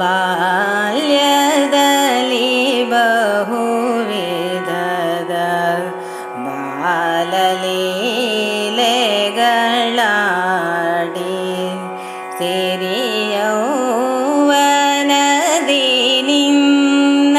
ബാല്യദലി ബഹുവിധ ബാലലീലകളാടി സിരിയൗവനദി നിന്ന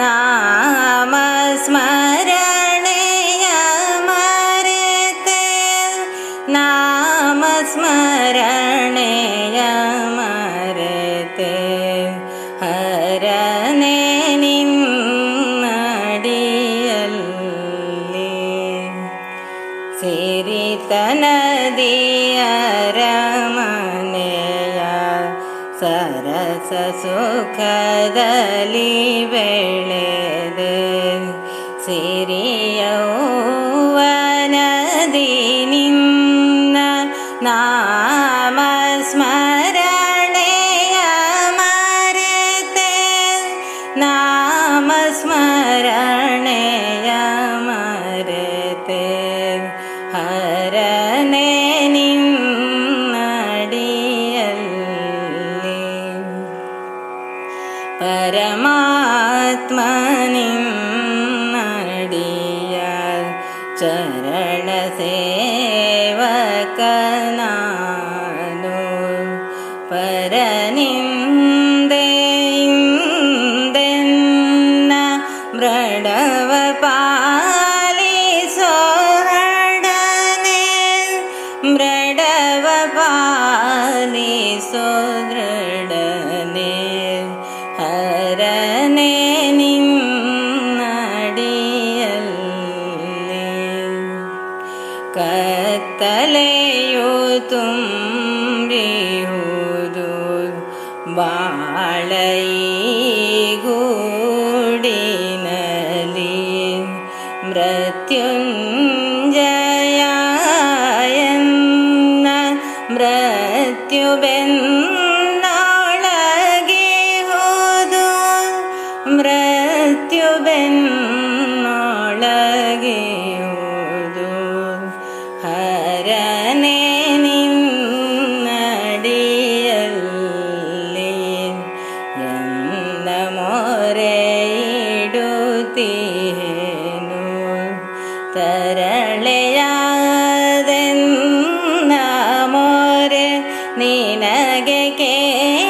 നാമസ്മരണയ മരത്തെ നാമസ്മരണ सिरि तनद रमनया सरस सुखदलि सिरिया പരമാത്മനിന്നടിയ ചരണ സേവകനാനു പരനിന്ദെന്ന മൃഡവ പാലിസോഹടനെ മൃഡവ പാലി ദൃഢനെ ಕತ್ತಲೆಯು ತುಂಬಿಹುದು ಬಾಳೈಗೂಡಿನಲಿ ಮೃತ್ಯುಂಜಯಾಯನ್ನ ಮೃತ್ಯುಬೆನ್ನೊಳಗೆ ಇಡುತ್ತೇನು ತರಳೆಯಾದೆನ್ನ ಮೋರೆ ನಿನಗೆ ಕೇಳಿಸದೇನೋ